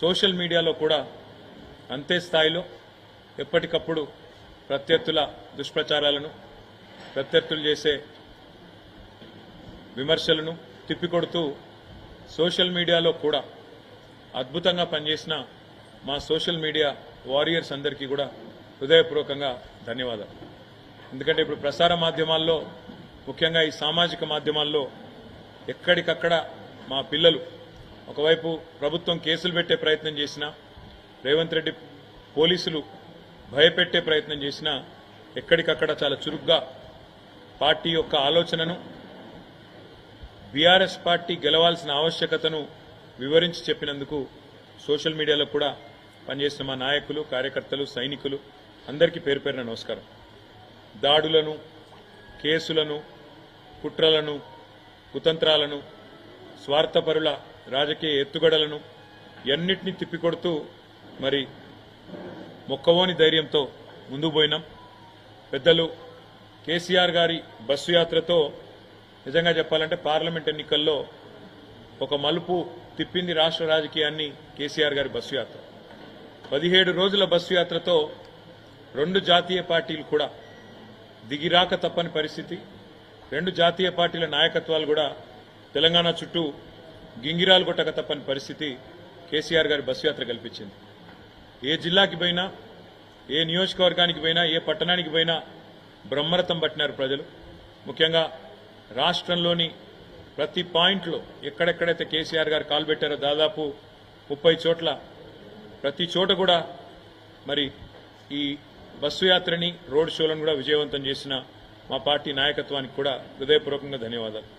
Social మీడియాలో కూడా అంతే స్థాయిలో ఎప్పటికప్పుడు ప్రత్యర్థుల దుష్ప్రచారాలను ప్రత్యర్థులు చేసే విమర్శలను తిప్పికొడుతూ సోషల్ మీడియాలో కూడా అద్భుతంగా పనిచేసిన మా సోషల్ మీడియా వారియర్స్ అందరికీ కూడా హృదయపూర్వకంగా ధన్యవాదాలు. ఎందుకంటే ఇప్పుడు ప్రసార మాధ్యమాల్లో ముఖ్యంగా ఈ సామాజిక మాధ్యమాల్లో ఎక్కడికక్కడ మా పిల్లలు ఒకవైపు ప్రభుత్వం కేసులు పెట్టే ప్రయత్నం చేసినా రేవంత్ రెడ్డి పోలీసులు భయపెట్టే ప్రయత్నం చేసినా ఎక్కడికక్కడ చాలా చురుగ్గా పార్టీ యొక్క ఆలోచనను బీఆర్ఎస్ పార్టీ గెలవాల్సిన ఆవశ్యకతను వివరించి చెప్పినందుకు సోషల్ మీడియాలో కూడా పనిచేసిన మా నాయకులు కార్యకర్తలు సైనికులు అందరికీ పేరు పేరున నమస్కారం. దాడులను కేసులను కుట్రలను కుతంత్రాలను స్వార్థపరుల రాజకీయ ఎత్తుగడలను ఎన్నిటిని తిప్పికొడుతూ మరి మొక్కవోని ధైర్యంతో ముందుకు పోయినాం. పెద్దలు కేసీఆర్ గారి బస్సు యాత్రతో నిజంగా చెప్పాలంటే పార్లమెంట్ ఎన్నికల్లో ఒక మలుపు తిప్పింది రాష్ట్ర రాజకీయాన్ని కేసీఆర్ గారి బస్సు యాత్ర. పదిహేడు రోజుల బస్సు యాత్రతో రెండు జాతీయ పార్టీలు కూడా దిగిరాక తప్పని పరిస్థితి. రెండు జాతీయ పార్టీల నాయకత్వాలు కూడా తెలంగాణ చుట్టూ గింగిరాలు కొట్టక తప్పని పరిస్థితి కేసీఆర్ గారి బస్సు యాత్ర కల్పించింది. ఏ జిల్లాకి పోయినా ఏ నియోజకవర్గానికి పోయినా ఏ పట్టణానికి పోయినా బ్రహ్మరథం పట్టినారు ప్రజలు. ముఖ్యంగా రాష్ట్రంలోని ప్రతి పాయింట్లో ఎక్కడెక్కడైతే కేసీఆర్ గారు కాలు పెట్టారో దాదాపు ముప్పై చోట్ల ప్రతి చోట కూడా మరి ఈ బస్సు యాత్రని రోడ్ షోలను కూడా విజయవంతం చేసిన మా పార్టీ నాయకత్వానికి కూడా హృదయపూర్వకంగా ధన్యవాదాలు.